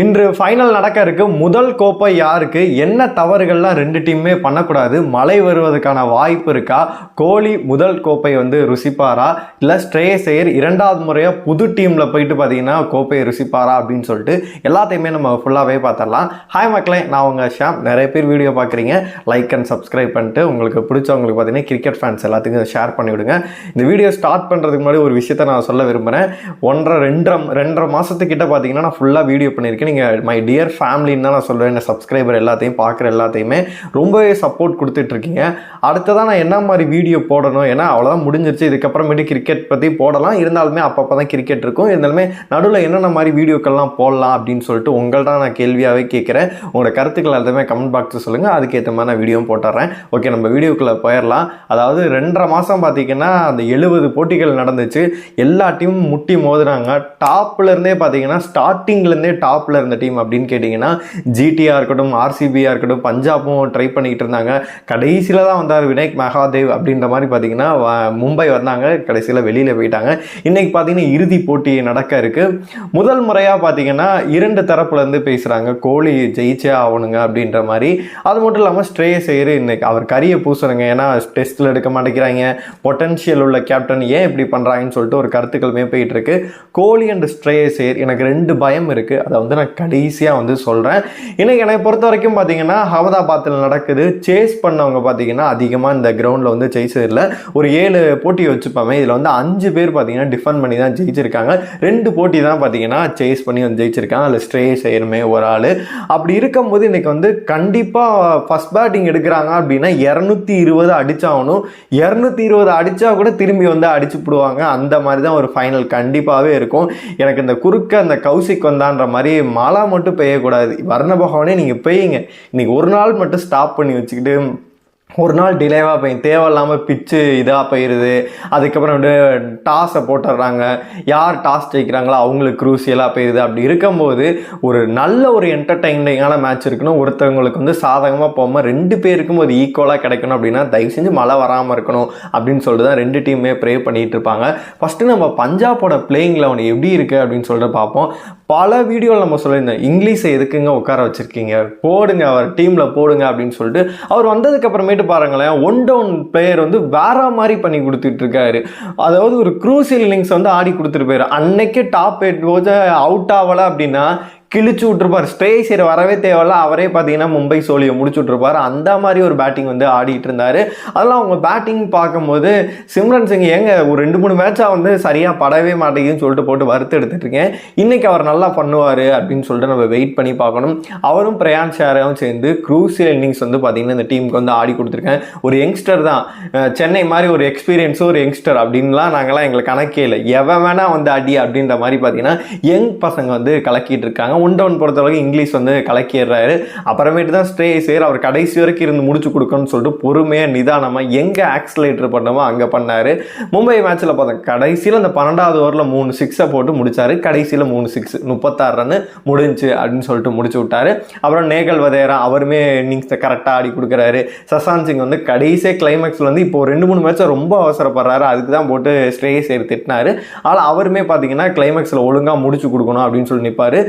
இன்று ஃபைனல் நடக்க இருக்கு முதல் கோப்பை யாருக்கு? என்ன தவறுகள்லாம் ரெண்டு டீமுமே பண்ணக்கூடாது? மழை வருவதற்கான வாய்ப்பு இருக்கா? கோலி முதல் கோப்பை வந்து ருசிப்பாரா? இல்லை ஸ்ட்ரேயசையர் இரண்டாவது முறையாக புது டீமில் போயிட்டு பார்த்தீங்கன்னா கோப்பையை ருசிப்பாரா அப்படின்னு சொல்லிட்டு எல்லாத்தையுமே நம்ம ஃபுல்லாகவே பார்த்துடலாம் ஹாய் மக்களே நான் உங்கள் ஷாம். நிறைய பேர் வீடியோ பார்க்குறீங்க லைக் அண்ட் சப்ஸ்கிரைப் பண்ணிட்டு உங்களுக்கு பிடிச்சவங்களுக்கு பார்த்தீங்கன்னா கிரிக்கெட் ஃபேன்ஸ் எல்லாத்துக்கும் ஷேர் பண்ணிவிடுங்க. இந்த வீடியோ ஸ்டார்ட் பண்ணுறதுக்கு முன்னாடி ஒரு விஷயத்தை நான் சொல்ல விரும்புகிறேன் ஒன்றரை ரெண்டரை ரெண்டரை மாதத்துக்கிட்ட பார்த்தீங்கன்னா நான் ஃபுல்லாக வீடியோ பண்ணியிருக்கு நீங்கள் மை டியர் ஃபேமிலின்னு தான் நான் சொல்லுவேன் இந்த சப்ஸ்கிரைபர் எல்லாத்தையும் பார்க்குற எல்லாத்தையுமே ரொம்பவே சப்போர்ட் கொடுத்துட்ருக்கீங்க. அடுத்ததான் நான் என்ன மாதிரி வீடியோ போடணும்? ஏன்னா அவ்வளோதான் முடிஞ்சிருச்சு. இதுக்கப்புறமேட்டு கிரிக்கெட் பற்றி போடலாம். இருந்தாலுமே அப்பப்போ தான் கிரிக்கெட் இருக்கும். இருந்தாலுமே நடுவில் என்னென்ன மாதிரி வீடியோக்கள்லாம் போடலாம் அப்படின்னு சொல்லிட்டு உங்கள்ட்ட நான் கேள்வியாகவே கேட்குறேன். உங்களோட கருத்துக்கள் எல்லாத்தையுமே கமெண்ட் பாக்ஸில் சொல்லுங்கள் அதுக்கேற்ற மாதிரி நான் வீடியோவும் போட்டுறேன். ஓகே நம்ம வீடியோக்குள்ளே போயிடலாம் அதாவது ரெண்டரை மாதம் பார்த்தீங்கன்னா அந்த எழுபது போட்டிகள் நடந்துச்சு. எல்லா டீமும் முட்டி மோதுனாங்க. டாப்லேருந்தே பார்த்தீங்கன்னா ஸ்டார்டிங்லேருந்தே டாப்பில் இருந்த டீம் அப்படின்னு கேட்டிங்கன்னா ஜிடியாக இருக்கட்டும் ஆர்சிபியாக இருக்கட்டும் பஞ்சாபும் ட்ரை பண்ணிக்கிட்டு இருந்தாங்க. கடைசியில் தான் வந்தார் விநாயக் மகாதேவ் அப்படின்ற மாதிரி பார்த்தீங்கன்னா மும்பை வந்தாங்க. கடைசியில் வெளியில் போயிட்டாங்க. இன்றைக்கி பார்த்தீங்கன்னா இறுதி போட்டி நடக்க இருக்குது முதல் முறையாக பார்த்தீங்கன்னா இரண்டு தரப்புலேருந்து பேசுகிறாங்க கோலி ஜெயிச்சே ஆகணுங்க அப்படின்ற மாதிரி. அது மட்டும் இல்லாமல் ஸ்ட்ரேயஸ் செய்கிற இன்னைக்கு அவர் கரியை பூசுறங்க. ஏன்னா டெஸ்ட்டில் எடுக்க மாட்டேங்கிறாங்க. பொட்டன்ஷியல் உள்ள கேப்டன் ஏன் இப்படி பண்ணுறாங்கன்னு சொல்லிட்டு ஒரு கருத்துக்களுமே போயிட்டு இருக்கு கோலி அண்ட் ஸ்ட்ரேயஸ் ஐயர் எனக்கு ரெண்டு பயம் இருக்குது அதை வந்து நான் கடைசியாக வந்து சொல்கிறேன் இன்னைக்கு என்னை பொறுத்த வரைக்கும் பார்த்தீங்கன்னா அகமதாபாத்தில் நடக்குது. சேஸ் பண்ணவங்க பார்த்தீங்கன்னா அதிகமாக இந்த கிரவுண்டில் வந்து ஜெயிச்சதில்ல ஒரு ஏழு போட்டி வச்சுப்பாங்க இதில் வந்து அஞ்சு பேர் பார்த்தீங்கன்னா டிஃபன் பண்ணி தான் ஜெயிச்சிருக்காங்க. ரெண்டு போட்டி தான் பார்த்தீங்கன்னா சேஸ் பண்ணி வந்து ஜெயிச்சிருக்காங்க. அதில் ஸ்ட்ரே செய்யணுமே ஒரு ஆள். அப்படி இருக்கும்போது இன்றைக்கி வந்து கண்டிப்பாக ஃபஸ்ட் பேட்டிங் எடுக்கிறாங்க அப்படின்னா இரநூத்தி இருபது அடித்தாகணும் இரநூத்தி இருபது அடித்தா கூட திரும்பி வந்து அடிச்சு போடுவாங்க. அந்த மாதிரி தான் ஒரு ஃபைனல் கண்டிப்பாகவே இருக்கும். எனக்கு இந்த குறுக்க அந்த கௌசிக் வந்தான்ற மாதிரி மழை மட்டும் பெய்யக்கூடாது. வர்ண பகவானே நீங்கள் பெய்யுங்க. இன்றைக்கி ஒரு நாள் மட்டும் ஸ்டாப் பண்ணி வச்சுக்கிட்டு ஒரு நாள் டிலேவாக போய் தேவையில்லாமல் பிச்சு இதாக போயிடுது அதுக்கப்புறம் வந்து டாஸை போட்டுடுறாங்க. யார் டாஸ் ஜெயிக்கிறாங்களோ அவங்களுக்கு குரூசியலாக போயிடுது அப்படி இருக்கும்போது ஒரு நல்ல ஒரு என்டர்டைனிங்கான மேட்ச் இருக்கணும். ஒருத்தவங்களுக்கு வந்து சாதகமாக போகாமல் ரெண்டு பேருக்கும் ஒரு ஈக்குவலாக கிடைக்கணும் அப்படின்னா தயவு செஞ்சு மழை வராமல் இருக்கணும் அப்படின்னு சொல்லிட்டு தான் ரெண்டு டீமுமே ப்ரே பண்ணிகிட்டு இருப்பாங்க. ஃபஸ்ட்டு நம்ம பஞ்சாபோட பிளேயிங் லெவன் எப்படி இருக்குது அப்படின்னு சொல்லிட்டு பார்ப்போம். பல வீடியோவில் நம்ம சொல்லியிருந்தேன் இங்கிலீஷை எதுக்குங்க உட்கார வச்சுருக்கீங்க? போடுங்க அவர் டீமில் போடுங்க அப்படின்னு சொல்லிட்டு. அவர் வந்ததுக்கப்புறமேட்டு பாருங்களேன் ஒன் டவுன் பிளேயர் வந்து வேற மாதிரி பண்ணி கொடுத்துட்டு இருக்காரு. அதாவது ஒரு க்ரூசியல் இன்னிங்ஸ் வந்து ஆடி கொடுத்துட்டு போயிரு. அன்னைக்கு டாப் எயிட் போது அவுட் ஆகலை அப்படின்னா கிழிச்சு விட்டுருப்பார். ஸ்ட்ரேசர் வரவே தேவையில்ல. அவரே பார்த்தீங்கன்னா மும்பை சோழியை முடிச்சு விட்டுருப்பார். அந்த மாதிரி ஒரு பேட்டிங் வந்து ஆடிட்டு இருந்தார். அதெல்லாம் அவங்க பேட்டிங் பார்க்கும்போது சிம்ரன் சிங் ஏங்க ஒரு ரெண்டு மூணு மேட்சாக வந்து சரியாக படவே மாட்டேங்குதுன்னு சொல்லிட்டு போட்டு வறுத்து எடுத்துட்டு இருக்கேன். இன்னைக்கு அவர் நல்லா பண்ணுவார் அப்படின்னு சொல்லிட்டு நம்ம வெயிட் பண்ணி பார்க்கணும். அவரும் பிரயான் ஷேரும் சேர்ந்து க்ரூசியல் இன்னிங்ஸ் வந்து பார்த்தீங்கன்னா இந்த டீமுக்கு வந்து ஆடி கொடுத்துருக்கேன் ஒரு யங்ஸ்டர் தான். சென்னை மாதிரி ஒரு எக்ஸ்பீரியன்ஸும் ஒரு யங்ஸ்டர் அப்படின்லாம் நாங்களாம் எங்களுக்கு கணக்கே இல்லை. எவன் வேணால் வந்து அடி அப்படின்ற மாதிரி பார்த்தீங்கன்னா யங் பசங்க வந்து கலக்கிட்டு இருக்காங்க. உண்டவன் டவுன் இங்கிலீஷ் வந்து கலக்கிடுறாரு. அப்புறமேட்டு தான் ஸ்டே சேர் அவர் கடைசி வரைக்கும் இருந்து முடிச்சு கொடுக்கணும்னு சொல்லிட்டு பொறுமையாக நிதானமாக எங்கே ஆக்சிலேட்டர் பண்ணமோ அங்கே பண்ணார். மும்பை மேட்ச்சில் பார்த்தோம் கடைசியில் அந்த பன்னெண்டாவது ஓவரில் மூணு சிக்ஸை போட்டு முடித்தார் கடைசியில் மூணு சிக்ஸ் முப்பத்தாறு ரன் முடிஞ்சு அப்படின்னு சொல்லிட்டு முடிச்சு விட்டார். அப்புறம் நேகல் வதேரா அவருமே இன்னிங்ஸை கரெக்டாக ஆடி கொடுக்குறாரு. சசாந்த் சிங் வந்து கடைசியே கிளைமேக்ஸில் வந்து இப்போ ரெண்டு மூணு மேட்ச்சை ரொம்ப அவசரப்படுறாரு. அதுக்கு தான் போட்டு ஸ்ட்ரேயை சேர் திட்டினார். ஆனால் அவருமே பார்த்தீங்கன்னா கிளைமேக்ஸில் ஒழுங்காக முடிச்சு கொடுக்கணும் அப்படின்னு சொல்லி நிற்பாரு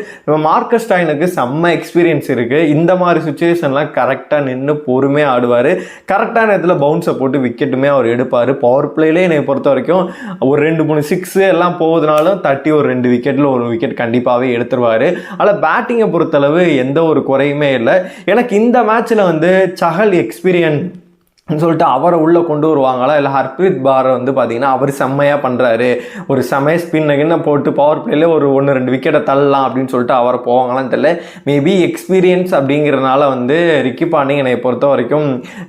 மார்க்கஸ் ஸ்டைனுக்கு செம்ம எக்ஸ்பீரியன்ஸ் இருக்குது இந்த மாதிரி சுச்சுவேஷன்லாம் கரெக்டாக நின்று பொறுமையாக ஆடுவார். கரெக்டான இடத்துல பவுன்ஸை போட்டு விக்கெட்டுமே அவர் எடுப்பார். பவர் பிளேலே என்னை பொறுத்த வரைக்கும் ஒரு ரெண்டு மூணு சிக்ஸு எல்லாம் போகுதுனாலும் தட்டி ஒரு ரெண்டு விக்கெட்டில் ஒரு விக்கெட் கண்டிப்பாகவே எடுத்துருவார். ஆனால் பேட்டிங்கை பொறுத்தளவு எந்த ஒரு குறையுமே இல்லை. எனக்கு இந்த மேட்ச்சில் வந்து சஹல் எக்ஸ்பீரியன்ஸ் சொல்லிட்டு அவரை உள்ளே கொண்டு வருவாங்களா? இல்லை ஹர்ப்ரீத் பாரை வந்து பார்த்தீங்கன்னா அவர் செம்மையாக பண்ணுறாரு ஒரு செம்மையாக ஸ்பின் கிண்ண போட்டு பவர் பிளேல ஒரு ஒன்று ரெண்டு விக்கெட்டை தள்ளலாம் அப்படின்னு சொல்லிட்டு அவரை போவாங்களான்னு தெரியல. மேபி எக்ஸ்பீரியன்ஸ் அப்படிங்கிறனால வந்து ரிக்கி பாண்டிங் என்னை பொறுத்த வரைக்கும்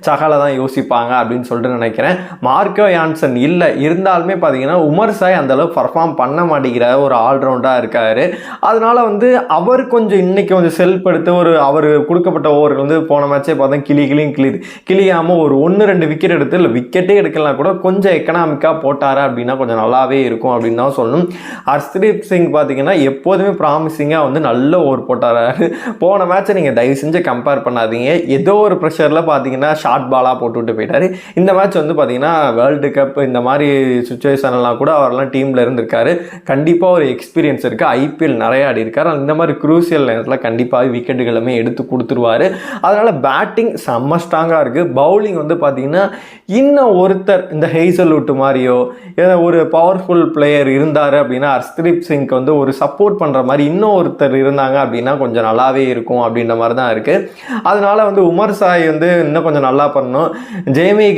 சகால தான் யோசிப்பாங்க அப்படின்னு சொல்லிட்டு நினைக்கிறேன். மார்க்கோ யான்சன் இல்லை. இருந்தாலுமே பார்த்தீங்கன்னா உமர் சாய் அந்தளவு பர்ஃபார்ம் பண்ண மாட்டேங்கிற ஒரு ஆல்ரவுண்டாக இருக்காரு. அதனால வந்து அவர் கொஞ்சம் இன்னைக்கு கொஞ்சம் செல்ஃப் எடுத்து ஒரு அவர் கொடுக்கப்பட்ட ஓவர் வந்து போன மேட்சே பார்த்தா கிளி கிளியும் கிளி கிளியாமல் ஒரு ஒன்று ரெண்டு விக்கெட் எடுத்து இல்லை விக்கெட்டே எடுக்கலாம் கூட கொஞ்சம் எக்கனாமிக்காக போட்டார் அப்படின்னா கொஞ்சம் நல்லாவே இருக்கும் அப்படின்னு தான் சொல்லணும். ஹர்ஷ்தீப் சிங் பார்த்தீங்கன்னா எப்போதுமே ப்ராமிசிங்காக வந்து நல்ல ஓவர் போட்டாரு. போன மேட்சை நீங்கள் தயவு செஞ்சு கம்பேர் பண்ணாதீங்க. ஏதோ ஒரு ப்ரெஷரில் பார்த்தீங்கன்னா ஷார்ட் பாலாக போட்டு விட்டு இந்த மேட்ச் வந்து பார்த்தீங்கன்னா வேர்ல்டு கப் இந்த மாதிரி சுச்சுவேஷன்லாம் கூட அவரெல்லாம் டீமில் இருந்திருக்காரு. கண்டிப்பாக ஒரு எக்ஸ்பீரியன்ஸ் இருக்குது ஐபிஎல் நிறைய ஆடி இருக்கார். இந்த மாதிரி குரூசியல் நேரத்தில் கண்டிப்பாக விக்கெட்டுகளுமே எடுத்து கொடுத்துருவாரு. அதனால் பேட்டிங் செம்ம ஸ்ட்ராங்காக இருக்குது பவுலிங் வந்து பார்த்தீங்கன்னா இன்னும் ஒருத்தர் இந்த ஹெய்சல்வுட் மாதிரியோ ஏதோ ஒரு பவர்ஃபுல் பிளேயர் இருந்தார் அப்படின்னா ஹர்ஸ்தீப் சிங்க்கு வந்து ஒரு சப்போர்ட் பண்ணுற மாதிரி இன்னும் ஒருத்தர் இருந்தாங்க அப்படின்னா கொஞ்சம் நல்லாவே இருக்கும் அப்படின்ற மாதிரி தான் இருக்குது அதனால வந்து உமர் சாய் வந்து இன்னும் கொஞ்சம் நல்லா பண்ணணும். ஜேமி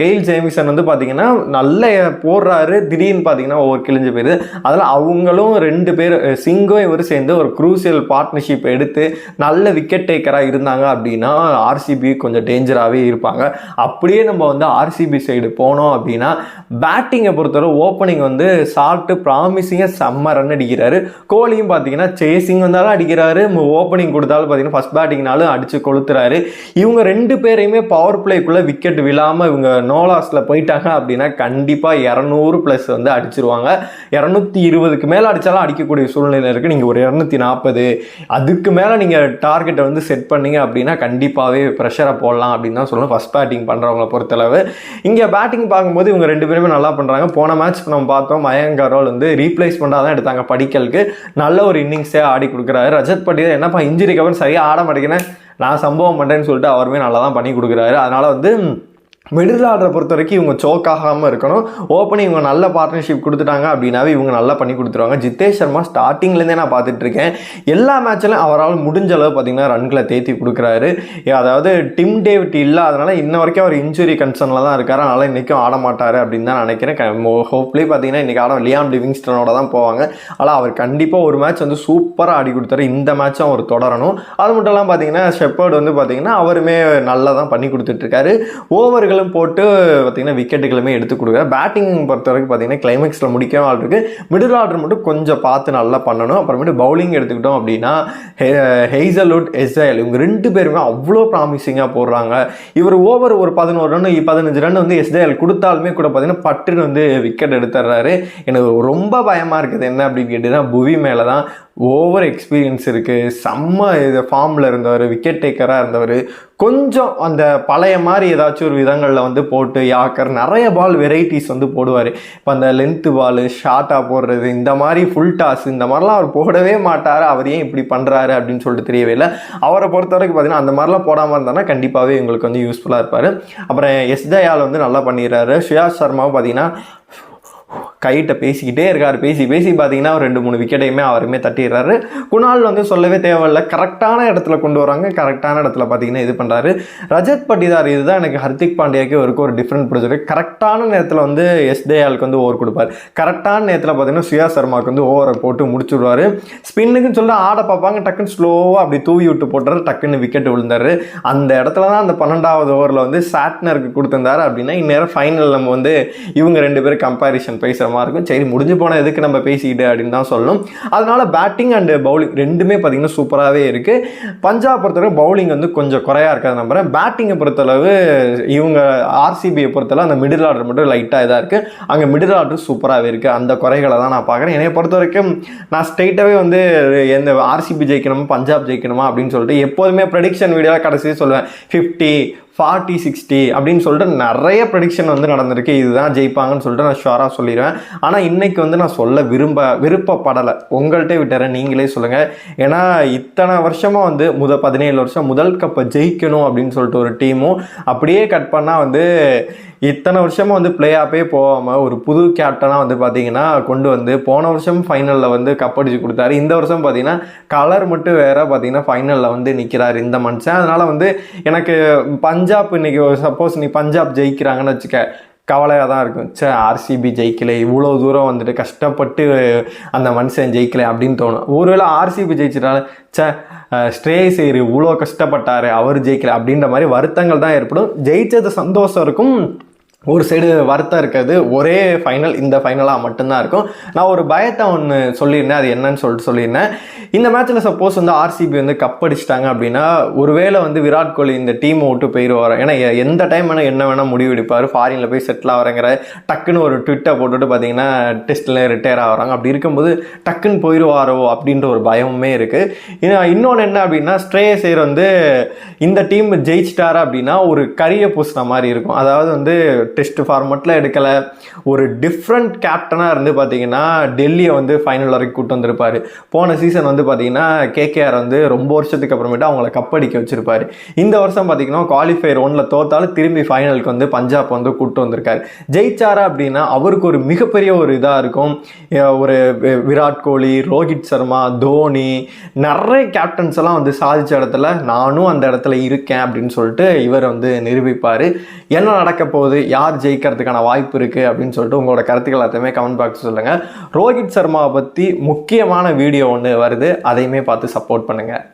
கெயில் ஜேமிசன் வந்து பார்த்தீங்கன்னா நல்ல போடுறாரு. திடீர்னு பார்த்தீங்கன்னா ஒவ்வொரு கிழிஞ்சு போயிடுது அதில் அவங்களும் ரெண்டு பேர் சிங்கும் இவர் சேர்ந்து ஒரு குரூசியல் பார்ட்னர்ஷிப் எடுத்து நல்ல விக்கெட் டேக்கராக இருந்தாங்க அப்படின்னா ஆர்சிபி கொஞ்சம் டேஞ்சராகவே இருப்பாங்க. அப்படியே நம்ம வந்து ஆர்சிபி சைடு போனோம் அப்படின்னா பேட்டிங்கை பொறுத்தவரை ஓப்பனிங் வந்து சால்ட்டு ப்ராமிசிங்காக செம்ம ரன் அடிக்கிறாரு. கோலியும் பார்த்தீங்கன்னா சேசிங் வந்தாலும் அடிக்கிறாரு. ஓப்பனிங் கொடுத்தாலும் பார்த்தீங்கன்னா ஃபர்ஸ்ட் பேட்டிங்னாலும் அடித்து கொளுத்துறாரு. இவங்க ரெண்டு பேரையுமே பவர் பிளேக்குள்ளே விக்கெட் விழாமல் இவங்க நோலாஸில் போயிட்டாங்க அப்படின்னா கண்டிப்பாக இரநூறு ப்ளஸ் வந்து அடிச்சிருவாங்க. இரநூத்தி இருபதுக்கு மேலே அடித்தாலும் அடிக்கக்கூடிய சூழ்நிலை இருக்குது நீங்கள் ஒரு இரநூத்தி நாற்பது அதுக்கு மேலே நீங்கள் டார்கெட்டை வந்து செட் பண்ணீங்க அப்படின்னா கண்டிப்பாகவே ப்ரெஷரை போடலாம் அப்படின்னு தான் சொல்லணும். ஃபஸ்ட் பேட்டிங் பண்ணுறவங்கள பொறுத்தளவு. இங்கே பேட்டிங் பார்க்கும்போது இவங்க ரெண்டு பேருமே நல்லா பண்ணுறாங்க போன மேட்ச் நம்ம பார்த்தோம் மயங்க் அரோல் வந்து பண்ணால் தான் எடுத்தாங்க படிக்கலுக்கு. நல்ல ஒரு இன்னிங்ஸே ஆடி கொடுக்குறாரு. ரஜத் பட்டியல் என்னப்பா இன்ஜுரி கவர் சரியாக ஆட மாட்டேங்கிறேன் நான் சம்பவம் பண்ணுறேன்னு சொல்லிட்டு அவருமே நல்லா தான் பண்ணி கொடுக்குறாரு. அதனால் வந்து மிடில் ஆர்டரை பொறுத்த வரைக்கும் இவங்க சோக் ஆகாமல் இருக்கணும். ஓப்பனிங் இவங்க நல்ல பார்ட்னர்ஷிப் கொடுத்துட்டாங்க அப்படின்னாவே இவங்க நல்லா பண்ணி கொடுத்துருவாங்க. ஜித்தேஷ் சர்மா ஸ்டார்டிங்லேருந்தே நான் பார்த்துட்டு இருக்கேன். எல்லா மேட்ச்லையும் அவரால் முடிஞ்ச அளவு பார்த்தீங்கன்னா ரன்களை தேத்தி கொடுக்குறாரு. அதாவது டிம் டேவிட் இல்லாதனால இன்ன வரைக்கும் அவர் இன்ஜுரி கன்சர்னில் தான் இருக்கார். அதனால் இன்றைக்கும் ஆட மாட்டார் அப்படின்னு தான் நினைக்கிறேன். ஹோப்லி பார்த்தீங்கன்னா இன்றைக்கி ஆடம் லியாம் லிவிங்ஸ்டனோட தான் போவாங்க. ஆனால் அவர் கண்டிப்பாக ஒரு மேட்ச் வந்து சூப்பராக ஆடி கொடுத்தாரு. இந்த மேட்சும் அவர் தொடரணும். அது மட்டும் இல்லாமல் பார்த்தீங்கன்னா ஷெப்பர்ட் வந்து பார்த்தீங்கன்னா அவருமே நல்லா தான் பண்ணி கொடுத்துட்ருக்காரு ஓவர் ஓவர்களும் போட்டு பார்த்தீங்கன்னா விக்கெட்டுகளுமே எடுத்து கொடுக்குற பேட்டிங் பொறுத்த வரைக்கும் பார்த்தீங்கன்னா கிளைமேக்ஸில் முடிக்கவும் ஆள் மிடில் ஆர்டர் மட்டும் கொஞ்சம் பார்த்து நல்லா பண்ணணும். அப்புறமேட்டு பவுலிங் எடுத்துக்கிட்டோம் அப்படின்னா ஹெய்சலுட் எஸ்ஐஎல் இவங்க ரெண்டு பேருமே அவ்வளோ ப்ராமிசிங்காக போடுறாங்க. இவர் ஓவர் ஒரு பதினோரு ரன் பதினஞ்சு ரன் வந்து எஸ்ஐஎல் கொடுத்தாலுமே கூட பார்த்தீங்கன்னா பட்டுன்னு வந்து விக்கெட் எடுத்துடுறாரு. எனக்கு ரொம்ப பயமாக இருக்குது. என்ன அப்படின்னு கேட்டிங்கன்னா புவி மேலே தான் ஓவர் எக்ஸ்பீரியன்ஸ் இருக்குது செம்ம இது ஃபார்மில் இருந்தவர் விக்கெட் டேக்கராக இருந்தவர். கொஞ்சம் அந்த பழைய மாதிரி ஏதாச்சும் ஒரு விதங்களில் வந்து போட்டு யாக்கர் நிறைய பால் வெரைட்டிஸ் வந்து போடுவார். இப்போ அந்த லென்த்து பால் ஷார்ட்டாக போடுறது இந்த மாதிரி ஃபுல் டாஸ் இந்த மாதிரிலாம் அவர் போடவே மாட்டார். அவர் ஏன் இப்படி பண்ணுறாரு அப்படின்னு சொல்லிட்டு தெரியவே இல்லை அவரை பொறுத்த வரைக்கும் பார்த்தீங்கன்னா அந்த மாதிரிலாம் போடாமல் இருந்தானா கண்டிப்பாகவே எங்களுக்கு வந்து யூஸ்ஃபுல்லாக இருப்பார். அப்புறம் எஸ் தயால் வந்து நல்லா பண்ணிடுறாரு. சுயாஷ் சர்மாவும் பார்த்தீங்கன்னா கையிட்ட பேசிக்கிட்டே இருக்கார். பேசி பேசி பார்த்தீங்கன்னா ஒரு ரெண்டு மூணு விக்கெட்டையுமே அவருமே தட்டிடுறாரு. குணால் வந்து சொல்லவே தேவையில்ல. கரெக்டான இடத்துல கொண்டு வராங்க. கரெக்டான இடத்துல பார்த்தீங்கன்னா இது பண்ணுறாரு ரஜத் பட்டிதார் இதுதான் எனக்கு ஹர்திக் பாண்டியாக்கு இவருக்கு ஒரு டிஃப்ரெண்ட் ப்ரொஜெக்ட் கரெக்டான நேரத்தில் வந்து எஸ் தயாலுக்கு வந்து ஓவர் கொடுப்பார். கரெக்டான நேரத்தில் பார்த்தீங்கன்னா சுயா சர்மாவுக்கு வந்து ஓவரை போட்டு முடிச்சுடுவார். ஸ்பின்னுக்குன்னு சொல்லிட்டு ஆட பார்ப்பாங்க. டக்குன்னு ஸ்லோவாக அப்படி தூவி விட்டு போட்டுறாரு. டக்குன்னு விக்கெட் விழுந்தார். அந்த இடத்துல தான் அந்த பன்னெண்டாவது ஓவரில் வந்து சாட்னருக்கு கொடுத்துருந்தாரு அப்படின்னா இந்நேரம் ஃபைனல் நம்ம வந்து இவங்க ரெண்டு பேரும் கம்பேரிஷன் பேசுகிற மாதிரி இருக்கும். சரி முடிஞ்சு போன எதுக்கு நம்ம பேசிக்கிட்டு அப்படின்னு தான் சொல்லணும். அதனால பேட்டிங் அண்டு பவுலிங் ரெண்டுமே பார்த்திங்கன்னா சூப்பராகவே இருக்குது பஞ்சாப் பொறுத்தவரை பவுலிங் வந்து கொஞ்சம் குறையாக இருக்காது நம்புகிறேன் பேட்டிங்கை பொறுத்தளவு இவங்க ஆர்சிபியை பொறுத்தளவு அந்த மிடில் ஆர்டர் மட்டும் லைட்டாக இதாக இருக்குது அங்கே மிடில் ஆர்டர் சூப்பராகவே இருக்குது அந்த குறைகளை தான் நான் பார்க்குறேன் என்னை பொறுத்த வரைக்கும் நான் ஸ்ட்ரெயிட்டாகவே வந்து எந்த ஆர்சிபி ஜெயிக்கணுமா பஞ்சாப் ஜெயிக்கணுமா அப்படின்னு சொல்லிட்டு எப்போதுமே ப்ரெடிக்ஷன் வீடியோவில் கடைசியே சொல்லுவேன். ஃபிஃப்டி ஃபார்ட்டி சிக்ஸ்டி அப்படின்னு சொல்லிட்டு நிறைய ப்ரெடிக்ஷன் வந்து நடந்திருக்கு. இதுதான் ஜெயிப்பாங்கன்னு சொல்லிட்டு நான் ஷுவராக சொல்லிடுவேன். ஆனால் இன்னைக்கு வந்து நான் சொல்ல விரும்ப விருப்பப்படலை. உங்கள்கிட்ட விட்டுறேன். நீங்களே சொல்லுங்கள் ஏன்னா இத்தனை வருஷமாக வந்து முத பதினேழு வருஷம் முதல் கப்பை ஜெயிக்கணும் அப்படின்னு சொல்லிட்டு ஒரு டீமும் அப்படியே கட் பண்ணால் வந்து இத்தனை வருஷமாக வந்து பிளே ஆஃபே போகாமல் ஒரு புது கேப்டனாக வந்து பார்த்தீங்கன்னா கொண்டு வந்து போன வருஷம் ஃபைனலில் வந்து கப் அடிச்சு கொடுத்தாரு. இந்த வருஷம் பார்த்தீங்கன்னா கலர் மட்டும் வேற பார்த்தீங்கன்னா ஃபைனலில் வந்து நிற்கிறாரு இந்த மனுஷன். அதனால் வந்து எனக்கு பஞ்சாப் இன்னைக்கு சப்போஸ் நீ பஞ்சாப் ஜெயிக்கிறாங்கன்னு வச்சுக்க கவலையாக தான் இருக்கும். சே ஆர்சிபி ஜெயிக்கலை இவ்வளோ தூரம் வந்துட்டு கஷ்டப்பட்டு அந்த மனுஷன் ஜெயிக்கலை அப்படின்னு தோணும். ஒருவேளை ஆர்சிபி ஜெயிச்சிட்டாலும் சே ஸ்ட்ரே இவ்வளோ கஷ்டப்பட்டார் அவர் ஜெயிக்கலை அப்படின்ற மாதிரி வருத்தங்கள் தான் ஏற்படும். ஜெயித்தது சந்தோஷம் இருக்கும். ஒரு சைடு வருத்தம் இருக்கிறது ஒரே ஃபைனல் இந்த ஃபைனலாக மட்டும்தான் இருக்கும். நான் ஒரு பயத்தை ஒன்று சொல்லியிருந்தேன். அது என்னன்னு சொல்லிட்டு சொல்லியிருந்தேன். இந்த மேட்ச்சில் சப்போஸ் வந்து ஆர்சிபி வந்து கப் அடிச்சிட்டாங்க அப்படின்னா ஒருவேளை வந்து விராட் கோலி இந்த டீமை விட்டு போயிடுவார் ஏன்னா எந்த டைம் வேணால் என்ன வேணால் முடிவெடுப்பார் ஃபாரினில் போய் செட்டில் ஆகிறங்கிற டக்குன்னு ஒரு ட்விட்டை போட்டுட்டு பார்த்தீங்கன்னா டெஸ்ட்டில் ரிட்டையர் ஆகிறாங்க அப்படி இருக்கும்போது டக்குன்னு போயிடுவாரோ அப்படின்ற ஒரு பயமுமே இருக்குது இன்னொன்று என்ன அப்படின்னா ஸ்ட்ரேயசேர் வந்து இந்த டீம் ஜெயிச்சிட்டாரா அப்படின்னா ஒரு கரிய பூசின மாதிரி இருக்கும். அதாவது வந்து டெஸ்ட் ஃபார்மெட்டில் எடுக்கலை. ஒரு டிஃப்ரெண்ட் கேப்டனாக இருந்து பார்த்தீங்கன்னா டெல்லியை வந்து ஃபைனல் வரைக்கும் கூட்டு வந்திருப்பார். போன சீசன் வந்து பார்த்தீங்கன்னா கேகேஆர் வந்து ரொம்ப வருஷத்துக்கு அப்புறமேட்டு அவங்கள கப்படிக்க வச்சிருப்பார். இந்த வருஷம் பார்த்தீங்கன்னா குவாலிஃபை ஒன்ல தோத்தாலும் திரும்பி ஃபைனலுக்கு வந்து பஞ்சாப் வந்து கூட்டு வந்திருக்காரு. ஜெயிச்சாரா அப்படின்னா அவருக்கு ஒரு மிகப்பெரிய ஒரு இதாக இருக்கும். ஒரு விராட் கோலி ரோஹித் சர்மா தோனி நிறைய கேப்டன்ஸ் எல்லாம் வந்து சாதித்த இடத்துல நானும் அந்த இடத்துல இருக்கேன் அப்படின்னு சொல்லிட்டு இவர் வந்து நிரூபிப்பார். என்ன நடக்க போகுது? யார் ஜெயிக்கிறதுக்கான வாய்ப்பு இருக்குது அப்படின்னு சொல்லிட்டு உங்களோட கருத்துக்கள் எல்லாத்தையுமே கமெண்ட் பாக்ஸ் சொல்லுங்கள் ரோஹித் சர்மாவை பற்றி முக்கியமான வீடியோ ஒன்று வருது. அதையுமே பார்த்து சப்போர்ட் பண்ணுங்கள்